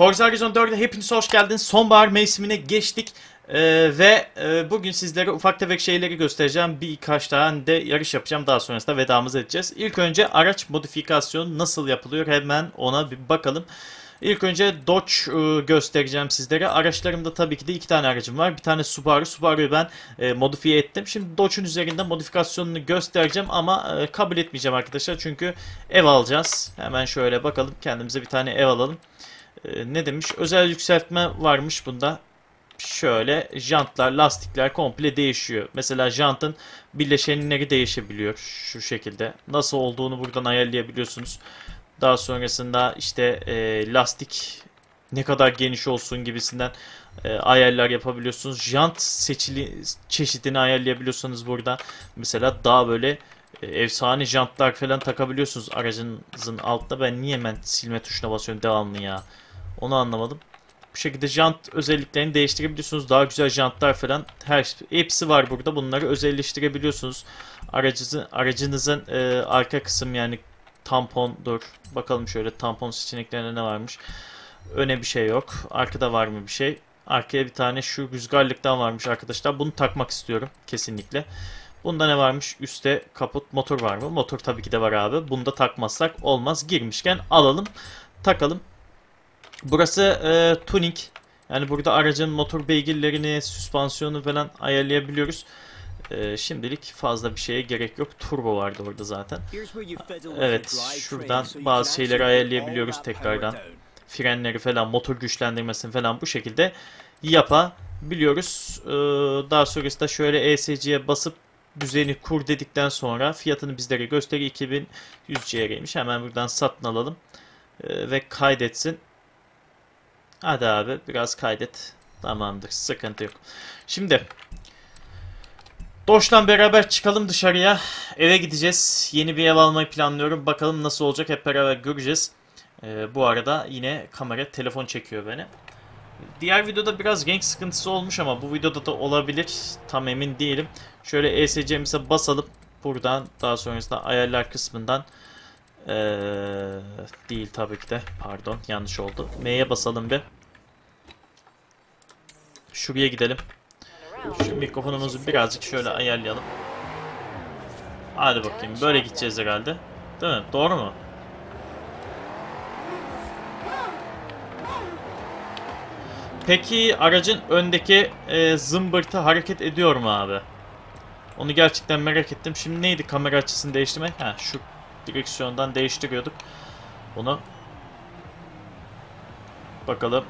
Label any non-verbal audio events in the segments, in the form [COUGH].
Forza Horizon 4'e hepiniz hoş geldiniz. Sonbahar mevsimine geçtik. Ee, ve e, bugün sizlere ufak tefek şeyleri göstereceğim. Birkaç tane de yarış yapacağım. Daha sonrasında vedamızı edeceğiz. İlk önce araç modifikasyonu nasıl yapılıyor hemen ona bir bakalım. İlk önce Dodge e, göstereceğim sizlere. Araçlarımda tabii ki de iki tane aracım var. Bir tane Subaru. Subaru'yu ben e, modifiye ettim. Şimdi Dodge'un üzerinde modifikasyonunu göstereceğim ama e, kabul etmeyeceğim arkadaşlar. Çünkü ev alacağız. Hemen şöyle bakalım. Kendimize bir tane ev alalım. E, ne demiş? Özel yükseltme varmış bunda. Şöyle jantlar, lastikler komple değişiyor. Mesela jantın bileşenleri değişebiliyor şu şekilde. Nasıl olduğunu buradan ayarlayabiliyorsunuz. Daha sonrasında işte e, lastik ne kadar geniş olsun gibisinden e, ayarlar yapabiliyorsunuz. Jant seçili çeşidini ayarlayabiliyorsanız burada mesela daha böyle efsane jantlar falan takabiliyorsunuz aracınızın altında. Ben niye hemen silme tuşuna basıyorum devamlı ya. Onu anlamadım. Bu şekilde jant özelliklerini değiştirebiliyorsunuz. Daha güzel jantlar falan her hepsi var burada. Bunları özelleştirebiliyorsunuz. Aracınızın aracınızın e, arka kısım yani tampondur. Bakalım şöyle tampon seçeneklerinde ne varmış. Öne bir şey yok. Arkada var mı bir şey? Arkaya bir tane şu rüzgarlıktan varmış arkadaşlar. Bunu takmak istiyorum kesinlikle. Bunda ne varmış? Üste kaput motor var mı? Motor tabii ki de var abi. Bunu da takmazsak olmaz. Girmişken alalım. Takalım. Burası e, tuning. Yani burada aracın motor beygirlerini, süspansiyonu falan ayarlayabiliyoruz. E, şimdilik fazla bir şeye gerek yok. Turbo vardı orada zaten. Evet, şuradan bazı şeyleri ayarlayabiliyoruz tekrardan. Frenleri falan, motor güçlendirmesini falan bu şekilde yapabiliyoruz. E, daha sonrasında şöyle ESC'ye basıp düzeni kur dedikten sonra fiyatını bizlere gösteriyor. 2100 CR'ymiş. Hemen buradan satın alalım. E, ve kaydetsin. Hadi abi biraz kaydet. Tamamdır sıkıntı yok. Şimdi Doş'la beraber çıkalım dışarıya. Eve gideceğiz. Yeni bir ev almayı planlıyorum. Bakalım nasıl olacak hep beraber göreceğiz. Ee, bu arada yine kamera telefon çekiyor beni. Diğer videoda biraz renk sıkıntısı olmuş ama bu videoda da olabilir. Tam emin değilim. Şöyle ESC'mize basalım. Buradan daha sonrasında ayarlar kısmından ee, değil tabii ki de. Pardon yanlış oldu. M'ye basalım bir. Şuraya gidelim. Şu mikrofonumuzu birazcık şöyle ayarlayalım. Hadi bakayım. Böyle gideceğiz herhalde. Değil mi? Doğru mu? Peki aracın öndeki e, zımbırtı hareket ediyor mu abi? Onu gerçekten merak ettim. Şimdi neydi kamera açısını değiştirmek? Ha şu direksiyondan değiştiriyorduk. Bunu. Bakalım.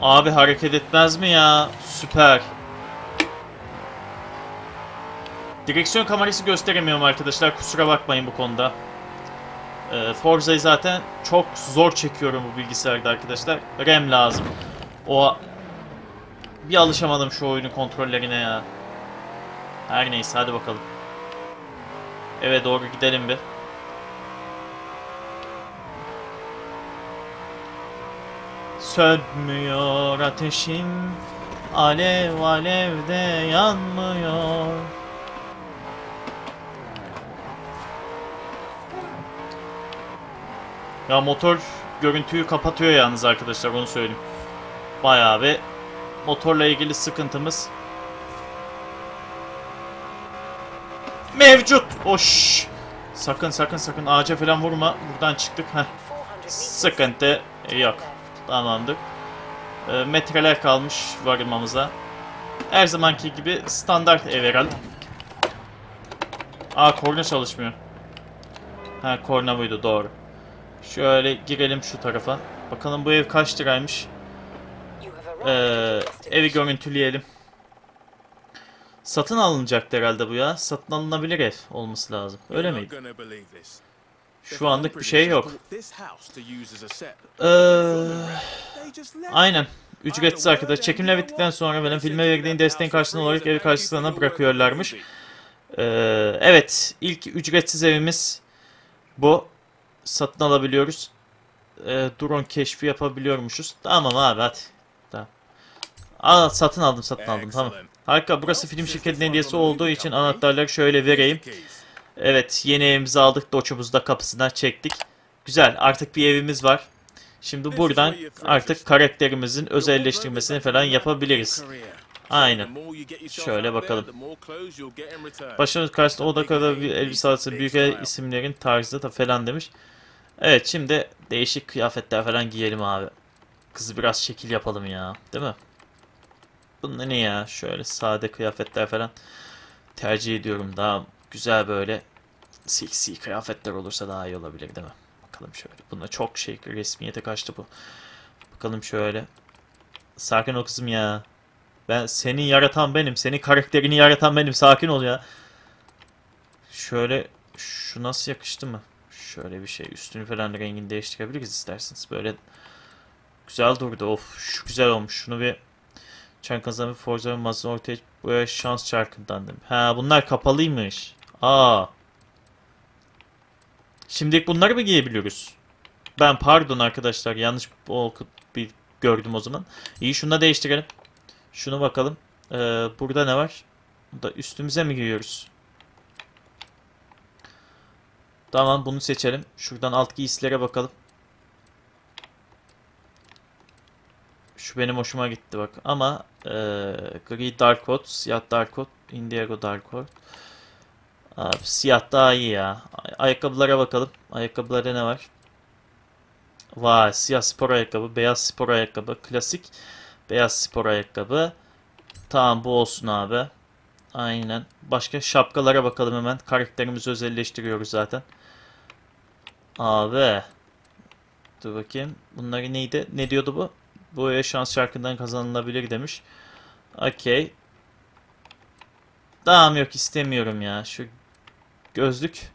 Abi hareket etmez mi ya? Süper. Direksiyon kamerası gösteremiyorum arkadaşlar. Kusura bakmayın bu konuda. Ee, Forza'yı zaten çok zor çekiyorum bu bilgisayarda arkadaşlar. RAM lazım. O bir alışamadım şu oyunun kontrollerine ya. Her neyse hadi bakalım. Eve doğru gidelim bir. Sönmüyor ateşim Alev alevde yanmıyor Ya motor görüntüyü kapatıyor yalnız arkadaşlar onu söyleyeyim. Bayağı bir motorla ilgili sıkıntımız mevcut. Oş. Sakın sakın sakın ağaca falan vurma. Buradan çıktık. Heh. Sıkıntı yok. Tamamdır. E, metreler kalmış varılmamıza. Her zamanki gibi standart ev herhalde. Aa korna çalışmıyor. Ha korna buydu doğru. Şöyle girelim şu tarafa. Bakalım bu ev kaç liraymış. Ee, evi görüntüleyelim. Satın alınacaktı herhalde bu ya. Satın alınabilir ev olması lazım. Öyle miydi? Şu anlık bir şey yok. Ee, aynen. Ücretsiz arkadaş. Çekimler bittikten sonra benim filme verdiğin desteğin karşılığında olarak evi karşısına bırakıyorlarmış. Ee, evet. ilk ücretsiz evimiz bu. Satın alabiliyoruz. Ee, drone keşfi yapabiliyormuşuz. Tamam abi hadi. Tamam. Aa, satın aldım satın aldım tamam. Harika burası film şirketinin hediyesi olduğu için anahtarları şöyle vereyim. Evet yeni evimizi aldık. Doçumuzu da kapısından çektik. Güzel artık bir evimiz var. Şimdi buradan artık karakterimizin özelleştirmesini falan yapabiliriz. Aynen. Şöyle bakalım. Başarı karşısında o da kadar bir elbise. Büyük isimlerin tarzı da falan demiş. Evet şimdi değişik kıyafetler falan giyelim abi. Kızı biraz şekil yapalım ya. Değil mi? Bunlar ne ya? Şöyle sade kıyafetler falan tercih ediyorum. Daha güzel böyle seksi kıyafetler olursa daha iyi olabilir değil mi? Bakalım şöyle. Bunda çok şey resmiyete kaçtı bu. Bakalım şöyle. Sakin ol kızım ya. Ben seni yaratan benim. Senin karakterini yaratan benim. Sakin ol ya. Şöyle şu nasıl yakıştı mı? Şöyle bir şey. Üstünü falan rengini değiştirebiliriz isterseniz. Böyle güzel durdu. Of şu güzel olmuş. Şunu bir Çan kazanı Forza Mazın ortaya buraya şans çarkından dedim. Ha bunlar kapalıymış. Aa. Şimdilik bunları mı giyebiliyoruz? Ben pardon arkadaşlar yanlış bir gördüm o zaman. İyi şunu da değiştirelim. Şunu bakalım. Ee, burada ne var? Da üstümüze mi giyiyoruz? Tamam bunu seçelim. Şuradan alt giysilere bakalım. Şu benim hoşuma gitti bak. Ama e, gri dark coat, siyah dark coat, indigo dark coat. Abi, siyah daha iyi ya. Ay- Ayakkabılara bakalım. Ayakkabılarda ne var? Vay siyah spor ayakkabı, beyaz spor ayakkabı, klasik beyaz spor ayakkabı. Tamam bu olsun abi. Aynen. Başka şapkalara bakalım hemen. Karakterimizi özelleştiriyoruz zaten. Abi. Dur bakayım. Bunları neydi? Ne diyordu bu? Bu şans şarkından kazanılabilir demiş. Okey. Tamam yok istemiyorum ya. Şu gözlük.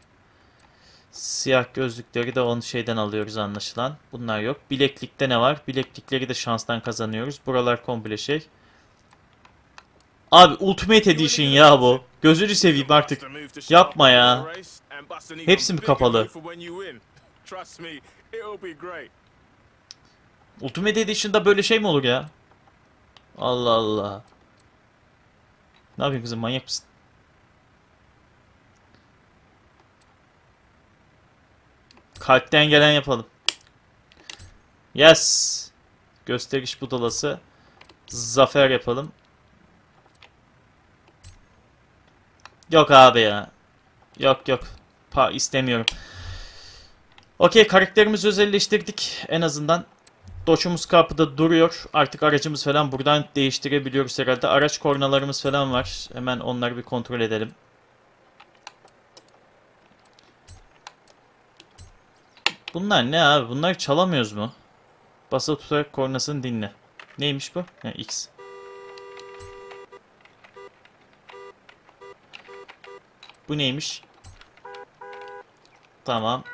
Siyah gözlükleri de onun şeyden alıyoruz anlaşılan. Bunlar yok. Bileklikte ne var? Bileklikleri de şanstan kazanıyoruz. Buralar komple şey. Abi Ultimate Edition ya bu. Gözünü seveyim artık. Yapma ya. Hepsi mi kapalı? Ultimate Edition'da böyle şey mi olur ya? Allah Allah. Ne yapıyorsun kızım manyak mısın? Kalpten gelen yapalım. Yes. Gösteriş budalası. Zafer yapalım. Yok abi ya. Yok yok. Pa istemiyorum. Okey karakterimizi özelleştirdik. En azından Doçumuz kapıda duruyor. Artık aracımız falan buradan değiştirebiliyoruz herhalde. Araç kornalarımız falan var. Hemen onları bir kontrol edelim. Bunlar ne abi? Bunları çalamıyoruz mu? Basa tutarak kornasını dinle. Neymiş bu? Ha, X. Bu neymiş? Tamam.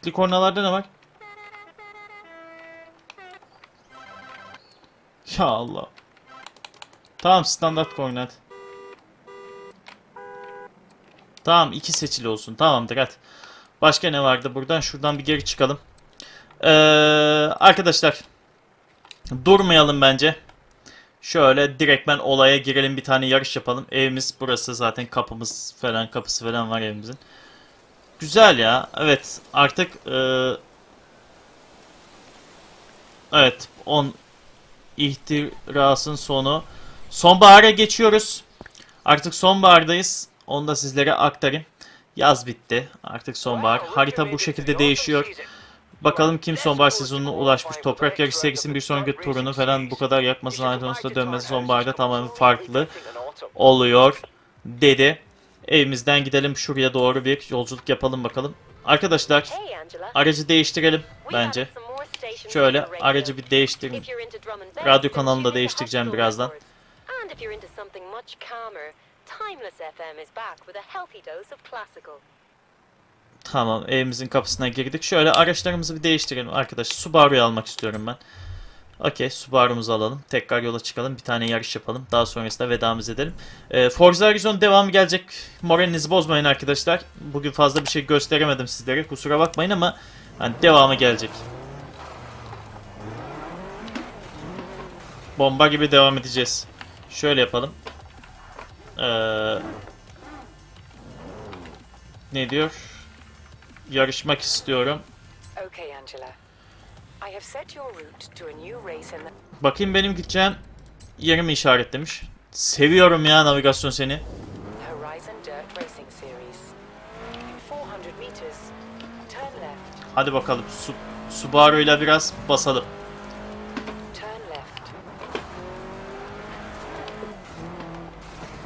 Müzikli kornalarda ne var? Ya Allah. Tamam standart hadi. Tamam iki seçili olsun. Tamamdır hadi. Başka ne vardı buradan? Şuradan bir geri çıkalım. Ee, arkadaşlar. Durmayalım bence. Şöyle direktmen olaya girelim bir tane yarış yapalım. Evimiz burası zaten kapımız falan kapısı falan var evimizin. Güzel ya. Evet artık e, evet 10 ihtirasın sonu. Sonbahara geçiyoruz. Artık sonbahardayız. Onu da sizlere aktarayım. Yaz bitti. Artık sonbahar. Harita bu şekilde değişiyor. Bakalım kim sonbahar sezonuna ulaşmış. Toprak yarış serisinin bir sonraki turunu falan bu kadar yakmasına Antonos'ta dönmesi sonbaharda tamamen farklı oluyor dedi. Evimizden gidelim şuraya doğru bir yolculuk yapalım bakalım. Arkadaşlar aracı değiştirelim bence. Şöyle aracı bir değiştirin. Radyo kanalını da değiştireceğim birazdan. Tamam evimizin kapısına girdik. Şöyle araçlarımızı bir değiştirelim arkadaşlar. Subaru'yu almak istiyorum ben. Okey Subaru'muzu alalım. Tekrar yola çıkalım. Bir tane yarış yapalım. Daha sonrasında vedamız edelim. Ee, Forza Horizon devamı gelecek. Moralinizi bozmayın arkadaşlar. Bugün fazla bir şey gösteremedim sizlere. Kusura bakmayın ama hani devamı gelecek. Bomba gibi devam edeceğiz. Şöyle yapalım. Ee, ne diyor? Yarışmak istiyorum. Okay, Angela. Bakayım benim gideceğim yerimi işaretlemiş. Seviyorum ya navigasyon seni. Horizon Dirt Racing Series. In 400 meters, turn left, Hadi bakalım Su Subaru ile biraz basalım.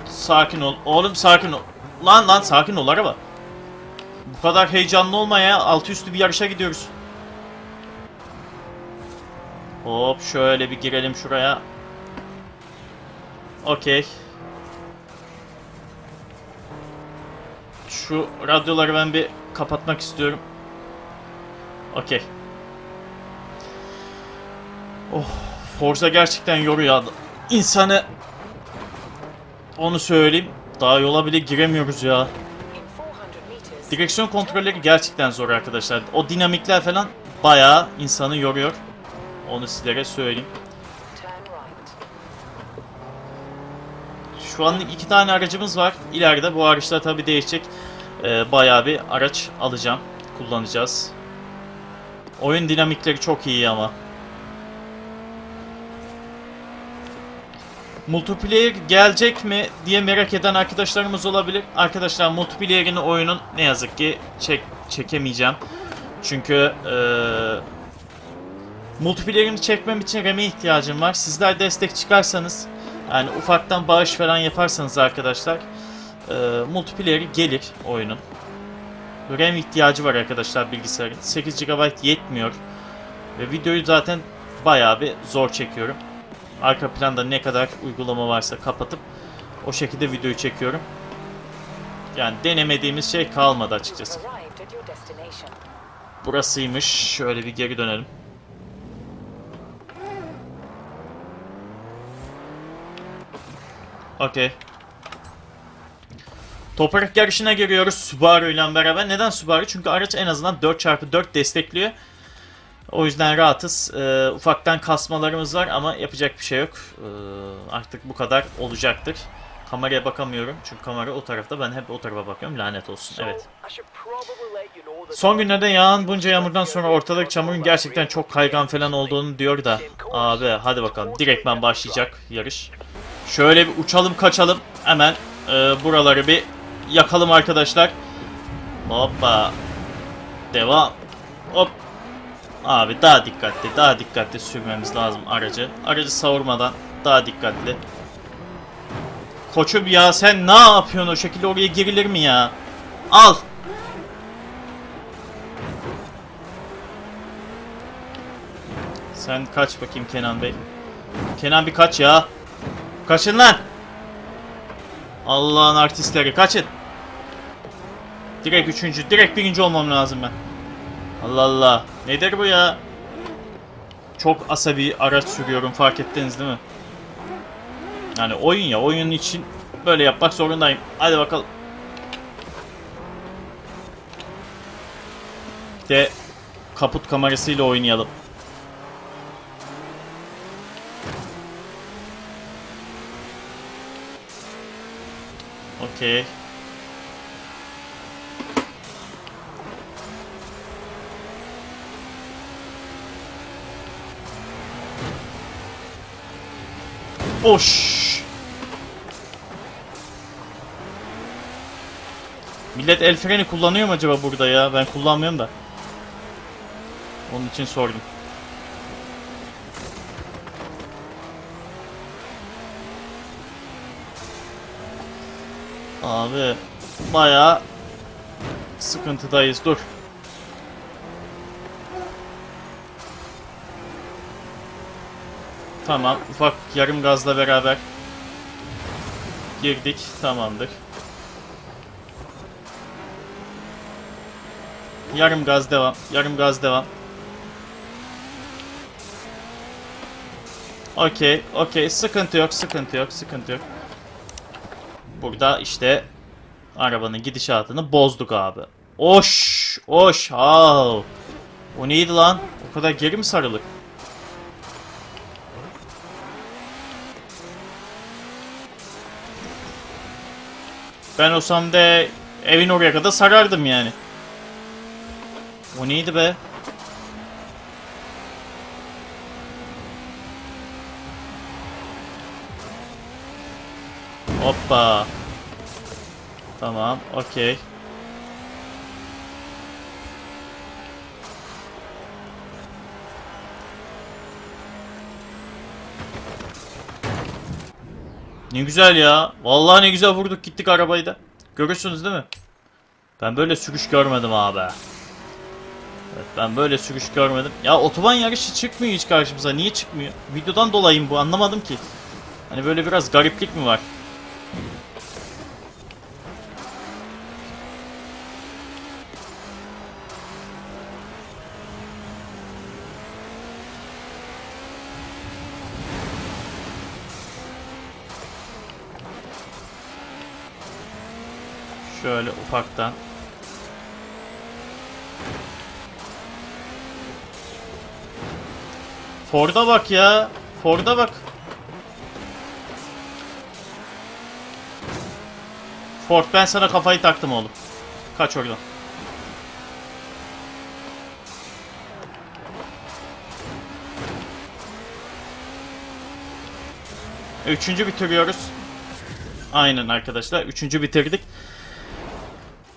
Sakin ol. Oğlum sakin ol. Lan lan sakin ol araba. Bu kadar heyecanlı olma ya. Altı üstü bir yarışa gidiyoruz. Hop şöyle bir girelim şuraya. Okey. Şu radyoları ben bir kapatmak istiyorum. Okey. Oh, Forza gerçekten yoruyor insanı. Onu söyleyeyim. Daha yola bile giremiyoruz ya. In 400 meters, Direksiyon kontrolleri gerçekten zor arkadaşlar. O dinamikler falan bayağı insanı yoruyor. Onu sizlere söyleyeyim. Şu an iki tane aracımız var. İleride bu araçlar tabi değişecek. Ee, bayağı bir araç alacağım. Kullanacağız. Oyun dinamikleri çok iyi ama. Multiplayer gelecek mi diye merak eden arkadaşlarımız olabilir. Arkadaşlar multiplayer'ini oyunun ne yazık ki çek çekemeyeceğim. Çünkü eee multiplayer'ini çekmem için RAM'e ihtiyacım var. Sizler destek çıkarsanız yani ufaktan bağış falan yaparsanız arkadaşlar eee multiplayer gelir oyunun. RAM ihtiyacı var arkadaşlar bilgisayarın. 8 GB yetmiyor. Ve videoyu zaten bayağı bir zor çekiyorum. Arka planda ne kadar uygulama varsa kapatıp o şekilde videoyu çekiyorum. Yani denemediğimiz şey kalmadı açıkçası. Burasıymış. Şöyle bir geri dönelim. Okey. Toprak yarışına giriyoruz Subaru ile beraber. Neden Subaru? Çünkü araç en azından 4x4 destekliyor. O yüzden rahatız. Ee, ufaktan kasmalarımız var ama yapacak bir şey yok. Ee, artık bu kadar olacaktır. Kameraya bakamıyorum çünkü kamera o tarafta. Ben hep o tarafa bakıyorum. Lanet olsun. Evet. Son günlerde yağan bunca yağmurdan sonra ortadaki çamurun gerçekten çok kaygan falan olduğunu diyor da. Abi hadi bakalım. Direktmen başlayacak yarış. Şöyle bir uçalım kaçalım. Hemen e, buraları bir yakalım arkadaşlar. Hoppa. Devam. Hop. Abi daha dikkatli, daha dikkatli sürmemiz lazım aracı. Aracı savurmadan daha dikkatli. Koçum ya sen ne yapıyorsun o şekilde oraya girilir mi ya? Al. Sen kaç bakayım Kenan Bey. Kenan bir kaç ya. Kaçın lan. Allah'ın artistleri kaçın. Direkt üçüncü, direkt birinci olmam lazım ben. Allah Allah. Nedir bu ya? Çok asabi araç sürüyorum fark ettiniz değil mi? Yani oyun ya oyun için böyle yapmak zorundayım. Hadi bakalım. De kaput kamerasıyla oynayalım. Okey. Boş. Millet el freni kullanıyor mu acaba burada ya? Ben kullanmıyorum da. Onun için sordum. Abi bayağı sıkıntıdayız. Dur. Tamam. Ufak yarım gazla beraber girdik. Tamamdır. Yarım gaz devam. Yarım gaz devam. Okey, okey. Sıkıntı yok, sıkıntı yok, sıkıntı yok. Burada işte arabanın gidişatını bozduk abi. Oş, oş, hav. O neydi lan? O kadar geri mi sarılır? Ben olsam da evin oraya kadar sarardım yani. O neydi be? Hoppa. Tamam, okey. Ne güzel ya. Vallahi ne güzel vurduk gittik arabayı da. Görürsünüz değil mi? Ben böyle sürüş görmedim abi. Evet ben böyle sürüş görmedim. Ya otoban yarışı çıkmıyor hiç karşımıza. Niye çıkmıyor? Videodan dolayı mı bu anlamadım ki. Hani böyle biraz gariplik mi var? Şöyle ufaktan. Ford'a bak ya. Ford'a bak. Ford ben sana kafayı taktım oğlum. Kaç oradan. Üçüncü bitiriyoruz. Aynen arkadaşlar. Üçüncü bitirdik.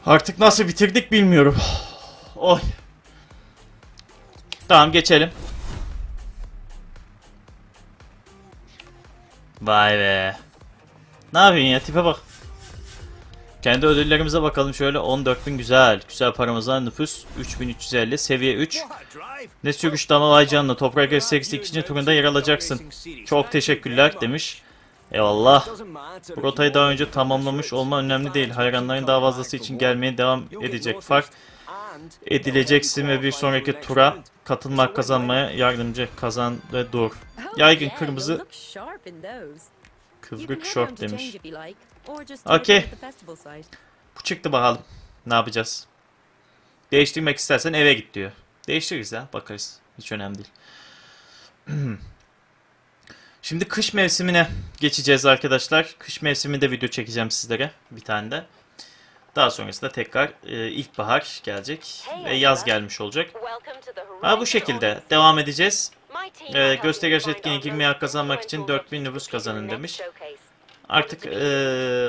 Artık nasıl bitirdik bilmiyorum. Oy. Tamam geçelim. Vay be. Ne yapıyorsun ya tipe bak. Kendi ödüllerimize bakalım şöyle 14.000 güzel. Güzel paramızdan nüfus 3350 seviye 3. Ne sürüş dama vay canına toprak S8 ikinci turunda yer alacaksın. Çok teşekkürler demiş. Eyvallah. Bu rotayı daha önce tamamlamış olma önemli değil. Hayranların daha fazlası için gelmeye devam edecek. Fark edileceksin ve bir sonraki tura katılmak kazanmaya yardımcı kazan ve dur. Yaygın kırmızı kıvrık şort demiş. Okey. Bu çıktı bakalım. Ne yapacağız? Değiştirmek istersen eve git diyor. Değiştiririz ya bakarız. Hiç önemli değil. [CLEARS THROAT] Şimdi kış mevsimine geçeceğiz arkadaşlar. Kış mevsiminde video çekeceğim sizlere bir tane de. Daha sonrasında tekrar e, ilkbahar gelecek ve yaz gelmiş olacak. Ha bu şekilde devam edeceğiz. E, gösteri yarış etkinliğe girmeye hak kazanmak için 4000 nüfus kazanın demiş. Artık e,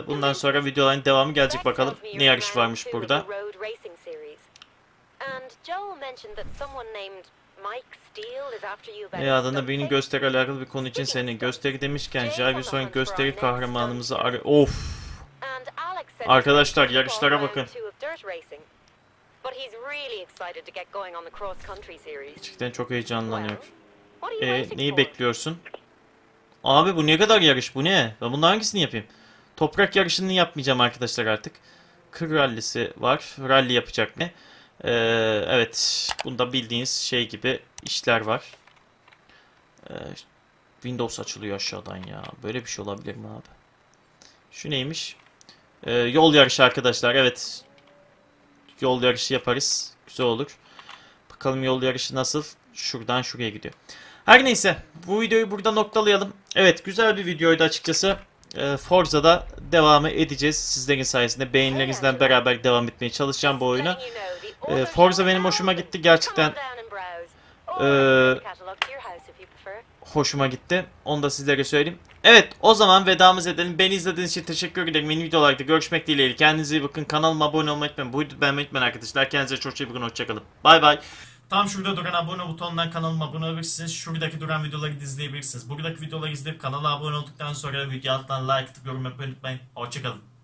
bundan sonra videoların devamı gelecek bakalım. Ne yarış varmış burada. E adına birinin gösteri alakalı bir konu için seni gösteri demişken Jarvis son gösteri kahramanımızı ar Of. Arkadaşlar yarışlara bakın. Gerçekten çok heyecanlanıyor. E, neyi bekliyorsun? Abi bu ne kadar yarış bu ne? Ben bunun hangisini yapayım? Toprak yarışını yapmayacağım arkadaşlar artık. Kır rallisi var. Rally yapacak ne? Ee, evet. Bunda bildiğiniz şey gibi işler var. Ee, Windows açılıyor aşağıdan ya. Böyle bir şey olabilir mi abi? Şu neymiş? Ee, yol yarışı arkadaşlar. Evet. Yol yarışı yaparız. Güzel olur. Bakalım yol yarışı nasıl? Şuradan şuraya gidiyor. Her neyse. Bu videoyu burada noktalayalım. Evet güzel bir videoydu açıkçası. Ee, Forza'da devamı edeceğiz. Sizlerin sayesinde beğenilerinizden beraber devam etmeye çalışacağım bu oyuna. Ee, Forza benim hoşuma gitti. Gerçekten ee, hoşuma gitti. Onu da sizlere söyleyeyim. Evet o zaman vedamız edelim. Beni izlediğiniz için teşekkür ederim. Yeni videolarda görüşmek dileğiyle. Kendinize iyi bakın. Kanalıma abone olmayı unutmayın. Bu videoyu beğenmeyi unutmayın arkadaşlar. Kendinize çok iyi bakın. Hoşçakalın. Bay bay. Tam şurada duran abone butonundan kanalıma abone olabilirsiniz. Şuradaki duran videoları da izleyebilirsiniz. Buradaki videoları izleyip kanala abone olduktan sonra video altından like atıp yorum yapmayı unutmayın. Hoşçakalın.